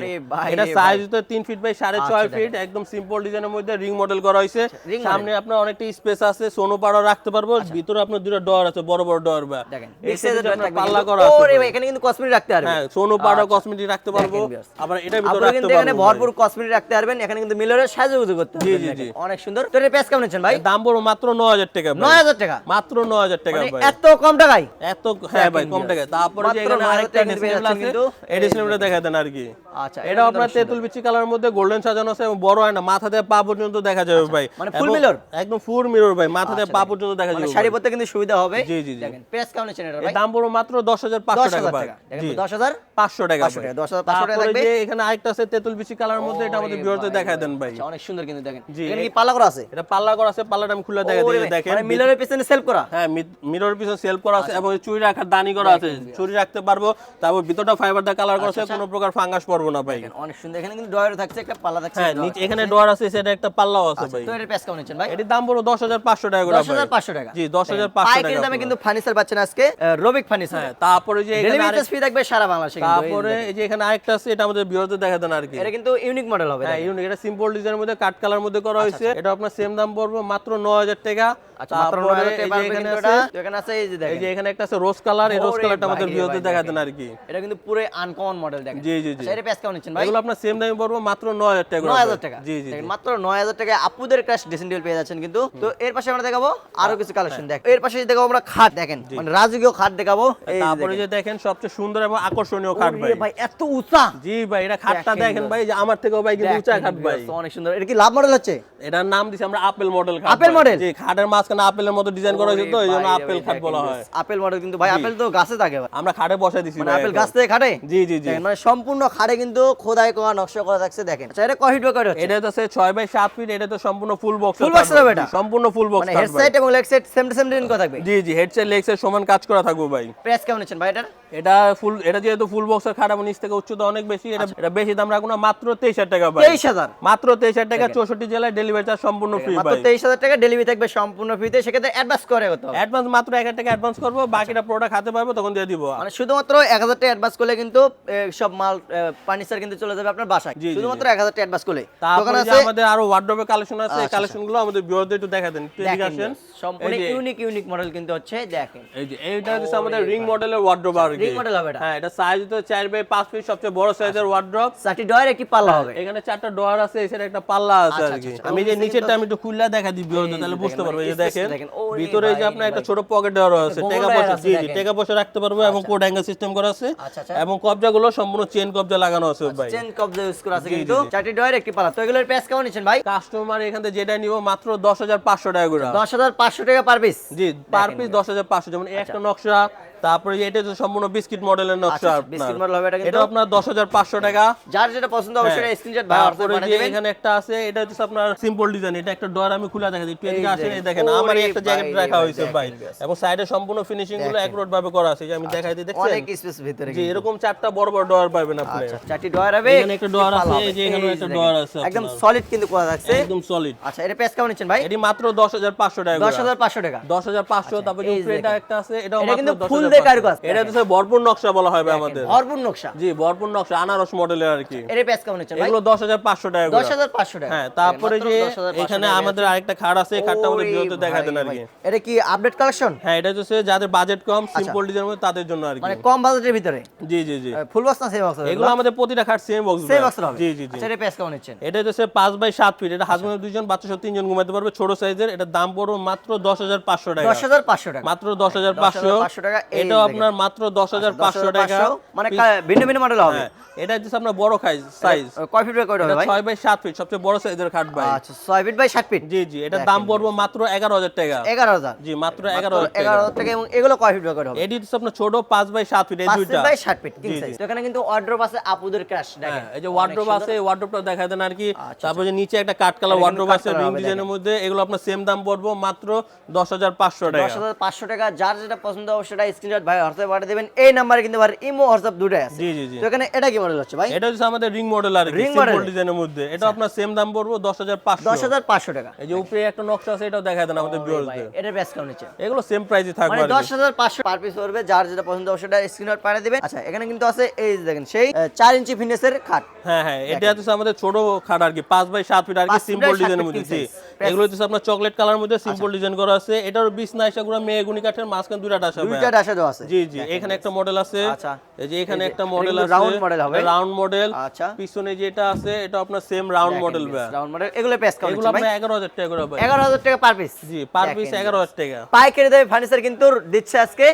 এটা সাইজ ভাই। হচ্ছে তিন ফিট বাই সাড়ে আচ্ছা, ছয় ফিট একদম সিম্পল ডিজাইনের মধ্যে রিং মডেল করা হয়েছে। সামনে আপনার অনেকটা স্পেস আছে সোনো পাড়া রাখতে পারব ভিতরে আপনার দুটো ডোর আছে বড় বড় বা। আপনার পাল্লা করা আছে এখানে কিন্তু কসমেটিক রাখতে পারবেন হ্যাঁ সোনো পাড়া আচ্ছা। কসমেটিক রাখতে পারব আবার এটার ভিতরে রাখতে এখানে ভরপুর কসমেটিক রাখতে পারবেন এখানে কিন্তু সাজুগুজু করতে জি, জি, জি। অনেক সুন্দর। তো প্রাইস কেমন ভাই? দাম মাত্র নয় হাজার টাকা ভাই। নয় হাজার টাকা? মাত্র নয় হাজার টাকা মানে ভাই। এত কম টাকায়? এত হ্যাঁ ভাই কম viewers। টাকা তারপরে যে এখানে আরেকটা যাচ্ছেন আছে কিন্তু। এই ড্রেসিং দেখা দেন আর কি। আচ্ছা, এটা এটা আপনার তেঁতুল বিচি কালার মধ্যে গোল্ডেন সাজানো আছে এবং বড় হয় না মাথা দিয়ে পা পর্যন্ত দেখা যাবে ভাই। মানে এবং mirror? একদম ফুল মিরর ভাই মাথা দিয়ে আচ্ছা, পা পর্যন্ত দেখা মানে যাবে শাড়ি পরতে কিন্তু সুবিধা হবে। জি, জি, জি। দেখেন প্রাইস কেমন হচ্ছেন এটা ভাই দাম পড়বে মাত্র দশ হাজার পাঁচশো দশ টাকা ভাই। টাকা জি। দেখেন দশ হাজার পাঁচশো টাকা 500 ভাই। টাকা, 10,500 টাকা থাকবে। যে এখানে আরেকটা আছে তেঁতুল বিচি কালার মধ্যে এটা আমাদের ওরে বিরতে ভাই দেখা রে দেন ভাই। আচ্ছা, অনেক সুন্দর কিন্তু দেখেন। এখানে কি পাল্লা করা আছে? এটা পাল্লা করা আছে পাল্লাটা আমি খুলে দেখা দিয়ে দেখেন। মানে মিলরের পিছনে সেলফ করা? হ্যাঁ মিরর পিছনে সেলফ করা আচ্ছা। আছে এবং চুরি রাখার দানি করা আছে। চুরি রাখতে পারব তারপর ভিতরটা ফাইবার দা কালার করা আচ্ছা, আছে কোনো প্রকার ফাঙ্গাস পড়ব না ভাই। অনেক সুন্দর। এখানে কিন্তু ডয়ার থাকছে একটা পাল্লা থাকছে হ্যাঁ নিচে এখানে ডোয়ার আছে সেটা একটা পাল্লাও আছে ভাই। তো এর প্রাইস কেমন হচ্ছেন ভাই? এটির দাম পড়ো দশ হাজার পাঁচশো টাকা করে দশ হাজার ভাই। পাঁচশো টাকা। জি দশ হাজার পাঁচশো পাইকারি দামে। কিন্তু ফার্নিচার পাচ্ছেন আজকে রবিক ফার্নিচার হ্যাঁ তারপরে যে এখানে ডেলিভারি আরেক- ফ্রি থাকবে সারা বাংলাদেশে কিন্তু, তারপরে এই যে এখানে আরেকটা আছে এটা আমাদের বিরতে দেখা দেন আর কি। এটা কিন্তু ইউনিক মডেল হবে হ্যাঁ ইউনিক এটা সিম্পল ডিজাইনের মধ্যে কাট কালার মধ্যে করা হয়েছে। এটা আপনার সেম দাম পড়বে মাত্র নয় হাজার টাকা। আচ্ছা মাত্র 9000 টাকা এখানে আছে এখানে আছে এই যে এই যে এখানে একটা আছে রোজ কালার এই রোজ কালারটা আমাদের দেখা। দেন আর কি। এটা কিন্তু পুরো আনকমন মডেল দেখেন। জি জি জি। আচ্ছা, প্রাইস কেমন নিচ্ছেন ভাই? এগুলো আপনার সেম দামে পড়বে মাত্র নয় হাজার টাকা 9000 টাকা। জি জি মাত্র 9000 টাকায় আপুদের ক্রাশ ড্রেসিং টেবিল পেয়ে যাচ্ছেন কিন্তু। তো এর পাশে আমরা দেখাবো আরও কিছু কালেকশন দেখ। এর পাশে দেখাবো আমরা খাট দেখেন। মানে রাজকীয় খাট দেখাবো। তারপরে যে দেখেন। সবচেয়ে সুন্দর এবং আকর্ষণীয় খাট ভাই। ভাই এত উঁচা। জি ভাই এটা খাটটা দেখেন ভাই। যে আমার থেকেও ভাই কিন্তু উঁচা খাট ভাই। অনেক সুন্দর। এটা কি লাভ মডেল হচ্ছে? এটার নাম দিছি আমরা আপেল মডেল খাট আপেল model? জি খাটের মাঝখানে আপেলের মতো ডিজাইন করা হয়েছে তো এই জন্য আপেল খাট বলা হয়। আপেল মডেল কিন্তু ভাই আপেল তো গাছে থাকে আমরা খাটে বসাই দিছি মানে আপেল গাছ থেকে খাটে? জি জি জি। মানে সম্পূর্ণ খাড়ে কিন্তু খোদাই করা নকশা করা থাকছে দেখেন। আচ্ছা এটা কয় ফিট বাই কয় হচ্ছে? এটা হচ্ছে ছয় বাই সাত ফিট এটা তো সম্পূর্ণ ফুল বক্স Full box হবে। এটা? সম্পূর্ণ ফুল বক্স মানে হেড সাইড এবং leg side same to same design করা থাকবে? জি জি হেডসেট লেগসের সমান কাজ করা থাকবে ভাই। প্রাইস কেমন হচ্ছেন ভাই এটা এটা ফুল এটা যেহেতু ফুল বক্সের খাট এবং নিচ থেকে উচ্চতা অনেক বেশি এটা এটা বেশি দাম রাখব না মাত্র তেইশ হাজার টাকা ভাই। তেইশ হাজার? মাত্র তেইশ হাজার টাকা চৌষট্টি জেলায় ডেলিভারি চার্জ সম্পূর্ণ ফ্রি ভাই। তেইশ হাজার টাকা ডেলিভারি থাকবে সম্পূর্ণ ফ্রিতে সেক্ষেত্রে অ্যাডভান্স করে হতে অ্যাডভান্স মাত্র এক হাজার টাকা অ্যাডভান্স করব বাকিটা প্রোডাক্ট হাতে পারব তখন দিয়ে দিব। মানে শুধুমাত্র এক হাজার টাকা অ্যাডভান্স করলে কিন্তু সব মাল ফার্নিচার কিন্তু চলে যাবে আপনার বাসায়। জি, শুধুমাত্র এক হাজার টাকা অ্যাডভান্স করলে। দোকান আছে আমাদের আরও ওয়ার্ড্রোবের কালেকশন আছে এই আচ্ছা, কালেকশনগুলো আমাদের ভিউয়ারদের একটু দেখা দেন। একটু এদিকে আসেন সম্পূর্ণ ইউনিক ইউনিক মডেল কিন্তু হচ্ছে দেখেন। এই যে এইটা হচ্ছে আমাদের রিং মডেলের ওয়ার্ড্রোব আর ring model হবে এটা? হ্যাঁ এটা সাইজ তো 4 বাই 5 ফিট সবচেয়ে বড় সাইজের ওয়ার্ড্রোব চারটি ডয়ের একটি পাল্লা হবে। এখানে চারটা ডোয়ার আছে এছাড়া একটা পাল্লা আছে আচ্ছা, আর কি। আচ্ছা, আচ্ছা। আমি যে নিচে নিচেরটা আমি একটু খুললা দেখা দিই ভিউয়ারদের তাহলে বুঝতে পারবে। এই দেখেন। ভিতরে এই যে আপনার একটা ছোট পকেট দেওয়া আছে টাকা পয়সা জি জি। টাকা পয়সা রাখতে পারবে এবং কোড অ্যাঙ্গেল সিস্টেম করা আছে। আচ্ছা, আচ্ছা। এবং কবজাগুলো সম্পূর্ণ চেন কবজা লাগানো আছে ভাই। চেন কবজা ইউজ করা আছে কিন্তু। চারটি ডয়ের একটি পালা। তো এগুলোর প্রাইস কেমন নিচ্ছেন ভাই? কাস্টমার এখান থেকে যেটা নিব মাত্র দশ হাজার পাঁচশো টাকা করে। দশ হাজার পাঁচশো টাকা পার পিস জি পার পিস দশ হাজার পাঁচশো। যেমন একটা নকশা তারপরে এটা তো সম্পূর্ণ বিস্কিট মডেলের নকশা আচ্ছা, বিস্কিট মডেল হবে এটা কিন্তু এটা আপনার 10500 হ্যাঁ। টাকা। যার যেটা পছন্দ হবে সেটা স্ক্রিনশট ভাই হোয়াটসঅ্যাপ পাঠিয়ে দিবেন। এখানে একটা আছে এটা হচ্ছে আপনার সিম্পল ডিজাইন এটা একটা ডোর আমি খোলা দেখা দিই একটু এদিকে আসেন এই দেখেন আমার একটা জ্যাকেট রাখা হয়েছে ভাই। এবং সাইডে সম্পূর্ণ ফিনিশিংগুলো একরোট ভাবে করা আছে যা আমি আচ্ছা, দেখাই দিই দেখছেন অনেক স্পেস ভিতরে যে এরকম চারটা বড় বড় ডোর পাবেন আপনি। আচ্ছা চারটি ডোর হবে এখানে একটা ডোর আছে এই যে এখানে একটা ডোর আছে একদম সলিড কিন্তু করা আছে একদম সলিড আচ্ছা এটা প্রাইস কেমন নিচ্ছেন ভাই? এটি মাত্র 10500 টাকা 10500 টাকা। 10500 আচ্ছা, তারপর যে এটা একটা আছে এটা মাত্র ফুল দিয়ে কারু এটা তো ভরপুর নকশা বলা হবে আমাদের। ভরপুর নকশা। জি ভরপুর নকশা আনারস মডেলের আর কি। এটা প্যাচ কেমন হচ্ছে এগুলো 10500 টাকা 10500 টাকা। হ্যাঁ তারপরে যে এখানে আমাদের আরেকটা খাট আছে এই খাটটা আমাদের ভিডিওতে দেখায় দেন আর কি। এটা কি আপডেট কালেকশন হ্যাঁ এটা হচ্ছে যাদের বাজেট কম সিম্পল ডিজাইন মধ্যে তাদের জন্য আর কি। মানে কম বাজেটের ভিতরে? জি জি জি। ফুল বক্স না সেম বক্স এগুলো আমাদের প্রতিটা খাট সেম বক্স সেম বক্স হবে। জি জি জি। আচ্ছা, এটা প্যাচ কেমন হচ্ছে এটা হচ্ছে 5 বাই 7 ফিট এটা আচ্ছা। হাজবেন্ড দুইজন বাচ্চা তিনজন ঘুমাতে পারবে ছোট সাইজের এটা দাম পড়বে মাত্র 10500 টাকা। 10500 টাকা। মাত্র 10500 টাকা। এটাও আপনার মাত্র দশ হাজার পাঁচশো টাকা। মানে ভিন্ন ভিন্ন মডেল হবে। হ্যাঁ এটা হচ্ছে আপনার বড় সাইজ কয় ফিট বাই কয়টা হবে ভাই? ছয় বাই ফিট সবচেয়ে বড় সাইজের খাট ভাই। আচ্ছা ফিট বাই ফিট জি জি এটার দাম পড়বে মাত্র এগারো হাজার টাকা। এগারো হাজার? জি মাত্র টাকা। এবং এগুলো কয় ফিট বাই কয়টা হবে? এটি হচ্ছে আপনার ছোট বাই ফিট এই দুইটা। বাই ফিট কিং সাইজ তো এখানে কিন্তু আছে আপুদের ক্রাশ হ্যাঁ দেখেন এই যে ওয়ার্ড্রোব আছে ওয়ার্ড্রোবটা দেন আর কি। আচ্ছা, তারপরে যে নিচে একটা কাট কালার এটা ওয়ার্ড্রোব আছে রিং ডিজাইনের মধ্যে এগুলো আপনার সেম দাম পড়বে মাত্র দশ হাজার পাঁচশো টাকা। দশ হাজার পাঁচশো টাকা যার যেটা পছন্দ হবে সেটা স্ক্রিনশট ভাই হোয়াটসঅ্যাপ পাঠিয়ে দেবেন। এই নাম্বারে কিন্তু ভাই ইমো হোয়াটসঅ্যাপ দুটাই আছে। জি জি জি। তো এখানে এটা কি মডেল হচ্ছে ভাই? এটা হচ্ছে আমাদের রিং মডেল আর সিম্পল model? ডিজাইনের মধ্যে। এটা আপনার সেম দাম পড়বে দশ হাজার পাঁচশো। দশ হাজার পাঁচশো টাকা। এই যে উপরে একটা নকশা আছে এটাও দেখা দেন আমাদের ভিউয়ারদের এটার প্রাইস কেমন হচ্ছে? এগুলো সেম প্রাইসে থাকবে মানে আর কি। দশ হাজার পাঁচশো পার পিস পড়বে যার যেটা পছন্দ হবে সেটা স্ক্রিনশট পাঠিয়ে দিবেন। আচ্ছা এখানে কিন্তু আছে এই দেখেন সেই আহ, চার ইঞ্চি ফিটনেসের খাট। হ্যাঁ হ্যাঁ এটা হচ্ছে আমাদের ছোট খাট আর কি পাঁচ বাই সাত ফিট আর কি সিম্পল ডিজাইনের মধ্যে এগুলো হচ্ছে আপনার চকলেট কালার মধ্যে সিম্পল ডিজাইন করা আছে। এটার বিশ না এসে গুলো মেয়েগুনি কাঠের মাঝখানে দুইটা ডাসা দুইটা ডাসা দেওয়া আছে। জি জি এখানে একটা মডেল আছে। আচ্ছা। এই যে এখানে একটা মডেল আছে। round model হবে। রাউন্ড মডেল আচ্ছা। পিছনে যেটা আছে এটা আপনার same round model round model এগুলো কেমন এগুলো আপনার এগারো হাজার টাকা করে ভাই এগারো হাজার টাকা পার পিস জি পার পিস এগারো হাজার টাকা। পাইকারি দামে ফার্নিচার কিন্তু দিচ্ছে আজকে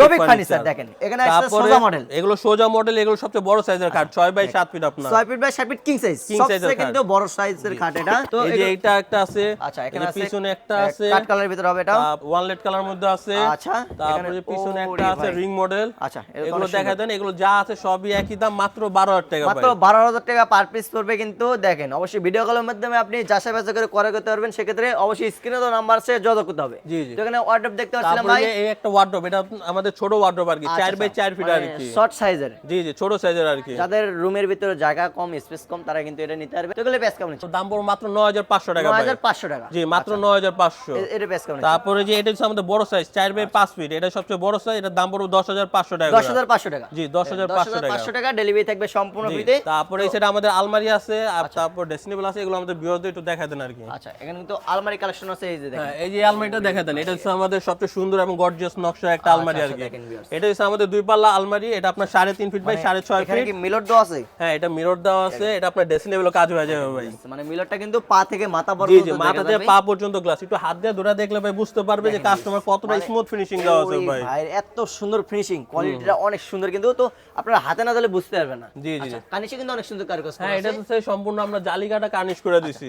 রবিক ফার্নিচার। দেখেন। এখানে আছে সোজা মডেল এগুলো সোজা মডেল এগুলো সবচেয়ে বড় সাইজের খাট ছয় বাই সাত ফিট আপনার। ছয় ফিট বাই সাত ফিট কিং সাইজ এর খাট। কিন্তু বড় সাইজের খাট এটা। তো এই যে এইটা একটা আছে আচ্ছা এখানে আছে পিছনে একটা আছে কাট কালারের ভিতরে হবে এটা ওয়ানলেট কালার মধ্যে আছে আচ্ছা তারপরে পিছনে একটা আছে রিং মডেল আচ্ছা এগুলো দেখা দেন এগুলো যা আছে সবই একই দাম মাত্র বারো হাজার টাকা মাত্র ভাই। বারো হাজার টাকা পার পিস পড়বে কিন্তু দেখেন অবশ্যই ভিডিও কলের মাধ্যমে আপনি যাচাই বাছাই করে ক্রয় করতে পারবেন সেক্ষেত্রে অবশ্যই স্ক্রিনে তো নাম্বার আছে যোগাযোগ করতে হবে। জি, জি। তো এখানে অর্ডার দেখতে পাচ্ছিলাম ভাই। এই একটা ওয়ার্ড্রোব এটা আমাদের ছোট ওয়ার্ড্রোব আর কি আচ্ছা, চার বাই চার ফিট আর কি। শর্ট সাইজের জি জি ছোট সাইজের আর কি। যাদের রুমের ভিতরে জায়গা কম স্পেস কম তারা কিন্তু এটা নিতে পারবে। তো এগুলো প্রাইস কেমন? দাম পড়বে মাত্র নয় হাজার পাঁচশো টাকা নয় ভাই হাজার পাঁচশো টাকা। জি মাত্র নয় হাজার পাঁচশো। এটা প্রাইস কেমন তারপরে যে এটা হচ্ছে আমাদের বড় সাইজ চার বাই পাঁচ ফিট এটা সবচেয়ে বড় সাইজ এটার দাম পড়বে দশ হাজার পাঁচশো টাকা দশ হাজার পাঁচশো টাকা। জি দশ হাজার পাঁচশো টাকা পাঁচশো টাকা। ডেলিভারি থাকবে সম্পূর্ণ ফ্রিতে তারপরে এই সেটা আমাদের আলমারি আছে আর তারপর ডেসিনেবল আছে এগুলো আমাদের বিরোধী একটু দেখা দেন আর কি। আচ্ছা এখানে কিন্তু আলমারি কালেকশন আছে এই যে দেখেন। হ্যাঁ এই যে আলমারিটা দেখা দেন এটা হচ্ছে আমাদের সবচেয়ে সুন্দর এবং গর্জিয়াস নকশা একটা আলমারি আর আচ্ছা, কি। এটা হচ্ছে আমাদের দুই পাল্লা আলমারি এটা আপনার সাড়ে তিন ফিট বাই সাড়ে ছয় মানে ফিট কি মিলর দেওয়া আছে? হ্যাঁ এটা মিরর দেওয়া আছে এটা আপনার ডেসিনেবল কাজ হয়ে যাবে ভাই। মানে মিলরটা কিন্তু পা থেকে মাথা পর্যন্ত মাথা থেকে পা পর্যন্ত গ্লাস একটু হাত দিয়ে ধরে দেখলে ভাই বুঝতে পারবে যে কাস্টমার কতটা স্মুথ ফিনিশিং দেওয়া আছে ভাই। ভাই এত সুন্দর ফিনিশিং কোয়ালিটিটা অনেক সুন্দর কিন্তু তো আপনারা হাতে না দিলে বুঝতে পারবেন না। জি জি। কানিশে কিন্তু অনেক সুন্দর কারুকাজ হ্যাঁ এটা তো সেই সম্পূর্ণ আমরা জালিকাটা কার্নিশ করে দিছি।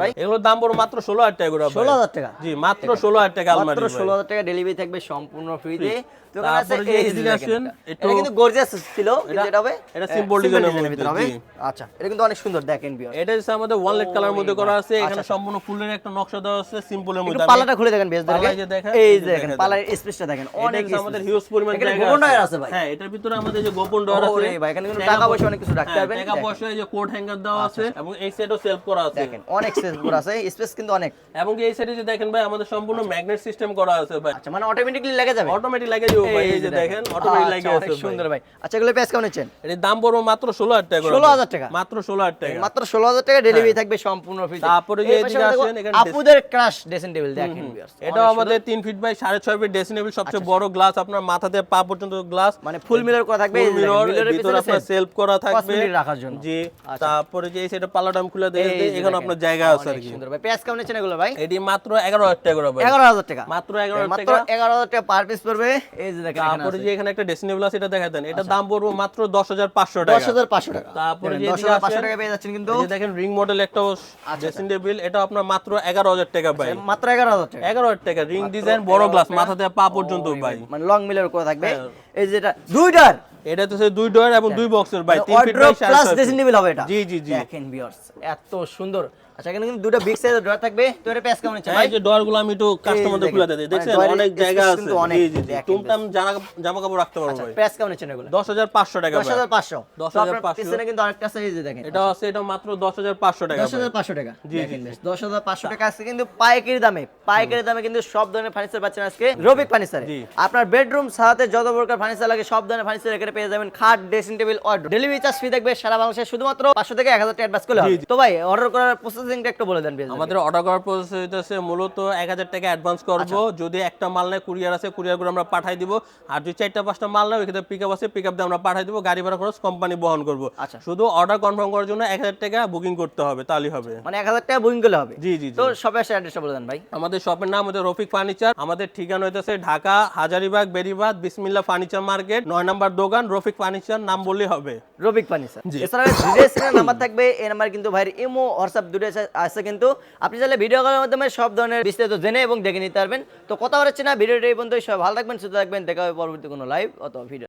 ভাই? এগুলোর দাম পড়বে মাত্র ষোলো হাজার টাকা করে 16,000 টাকা? জি মাত্র ষোলো হাজার টাকা আলমারি মাত্র ভাই। ষোলো হাজার টাকা ডেলিভারি থাকবে সম্পূর্ণ ফ্রিতে আচ্ছা করা আচ্ছা, খুলে দেখেন এই দেখেন, স্পেসটা দেখেন অনেক আমাদের হিউজ পরিমাণ গোপন ডয়ার আছে। ভাই। হ্যাঁ এটার ভিতরে আমাদের যে গোপন ডয়ার আছে ভাই, এখানে কিন্তু টাকা পয়সা অনেক কিছু রাখতে হ্যাঁ, পারবেন। টাকা পয়সা এই যে কোড হ্যাঙ্গার দেওয়া আছে এবং এই সাইডও সেলফ করা আছে। দেখেন অনেক পুরো আছে স্পেস কিন্তু অনেক। এবং এই সাইডে যে দেখেন ভাই আমাদের সম্পূর্ণ ম্যাগনেট সিস্টেম করা আছে ভাই। আচ্ছা মানে অটোমেটিক্যালি লেগে যাবে। অটোমেটিক লাগে যাবে ভাই এই যে দেখেন অটোমেটিক আচ্ছা, আছে সুন্দর ভাই। আচ্ছা এগুলো প্রাইস কেমন নিচ্ছেন? এর দাম পড়বে মাত্র ষোলো হাজার টাকা 16,000 টাকা? মাত্র টাকা। মাত্র টাকা ডেলিভারি থাকবে সম্পূর্ণ ফ্রি হ্যাঁ। তারপরে যে এদিকে আসেন, এখানে আপুদের ক্রাশ ড্রেসিং টেবিল দেখেন viewers। আমাদের তিন ফিট বাই সাড়ে ছয় ফিট ডেসিনেবল সবচেয়ে বড় গ্লাস আপনার মাথা থেকে পা পর্যন্ত গ্লাস মানে ফুল মিরর করা থাকবে এই যে দেখেন, মিরর ভিতরে আপনার সেলফ করা থাকবে। রাখার জন্য। জি আচ্ছা। তারপরে যে সাইডে পাল্লাটা খুলে দিয়ে এখানে আপনার জায়গা আছে আর কি। সুন্দর ভাই। কেমন নিচ্ছেন এগুলো ভাই? এটি মাত্র এগারো হাজার টাকা করে ভাই। এগারো হাজার টাকা। মাত্র এগারো হাজার মাত্র টাকা। এগারো হাজার টাকা পার পিস পড়বে। এই যে দেখেন তারপরে যে এখানে একটা ডেসিনেবল আছে এটা দেখা দেন। এটা দাম পড়বে মাত্র দশ হাজার পাঁচশো টাকা। দশ হাজার পাঁচশো টাকা। তারপরে যে দশ এদিকে হাজার পাঁচশো আসেন, টাকা পেয়ে যাচ্ছেন কিন্তু। এই দেখেন রিং মডেল একটা ড্রেসিং এটা আপনার মাত্র এগারো হাজার টাকা ভাই। মাত্র এগারো হাজার টাকা। এগারো হাজার টাকা। রিং ডিজাইন বড় গ্লাস মাথা থেকে পা পর্যন্ত ভাই। মানে লং মিলের করে থাকবে। এই যেটা দুইটার এটা তো দুই ডোর এবং দুই বক্সের ভাই। Fit plus feet। টেবিল হবে এটা। জি জি জি। দেখেন ভিউয়ার্স এত সুন্দর। আচ্ছা এখানে কিন্তু দুটো বিগ সাইজের ড্রয়ার থাকবে। তো এটা প্যাস কেমন এই যে আমি একটু কাস্টমারদের খুলে মানে দেখছেন? অনেক জায়গা আছে। জি জি টুমটাম জামা জামা কাপড় রাখতে পারব আচ্ছা ভাই। প্যাস কেমন এগুলো? দশ হাজার পাঁচশো টাকা দশ ভাই। হাজার পাঁচশো। 10,500 পিছনে কিন্তু আরেকটা সাইজ দেখেন। এটা আছে এটা মাত্র দশ হাজার পাঁচশো টাকা দশ ভাই। হাজার পাঁচশো টাকা। জি, জি, বেশ। দশ হাজার পাঁচশো টাকা আজকে কিন্তু পাইকারি দামে পাইকারি দামে কিন্তু সব ধরনের ফার্নিচার পাচ্ছেন আজকে রবিক ফার্নিচারে আপনার বেডরুম সাথে যত প্রকার ফার্নিচার লাগে সব ধরনের ফার্নিচার এখানে পেয়ে যাবেন। খাট dressing table order delivery charge free থাকবে সারা বাংলাদেশে শুধুমাত্র পাঁচশো থেকে এক হাজার টাকা অ্যাডভান্স করলে হবে। তো ভাই অর্ডার করার প্রসেসিংটা একটু বলে দেন আমাদের অর্ডার করার প্রসেস হইতেছে মূলত এক হাজার টাকা অ্যাডভান্স করব। আচ্ছা। যদি একটা মাল নেয় কুরিয়ার আছে কুরিয়ার করে আমরা পাঠাই দিব। আর যদি চারটা পাঁচটা মাল নেয় ওইখানে পিক আপ আছে পিক আপ দিয়ে আমরা পাঠাই দিব গাড়ি ভাড়া খরচ কোম্পানি বহন করব। আচ্ছা। শুধু অর্ডার কনফার্ম করার জন্য এক হাজার টাকা বুকিং করতে হবে তাহলেই হবে। মানে এক হাজার টাকা বুকিং করলে হবে। জি জি তো অ্যাড্রেসটা বলে দেন ভাই। আমাদের শপের নাম হচ্ছে রফিক ফার্নিচার। আমাদের ঠিকানা হইতেছে ঢাকা হাজারিবাগ বেরিবাদ বিসমিল্লা ফার্নিচার মার্কেট নয় নম্বর দোকান রফিক ফার্নিচার নাম বললেই হবে। রবিক ফার্নিচার। এছাড়া নাম্বার থাকবে এই নাম্বার কিন্তু ভাইয়ের ইমো হোয়াটসঅ্যাপ দুটো আছে- কিন্তু আপনি চাইলে ভিডিও কলের মাধ্যমে সব ধরনের বিস্তারিত জেনে এবং দেখে নিতে পারবেন। তো কথা হচ্ছে না, ভিডিওটা এই পর্যন্ত সবাই ভালো থাকবেন, সুস্থ থাকবেন। দেখা হবে পরবর্তী কোনো লাইভ অথবা ভিডিও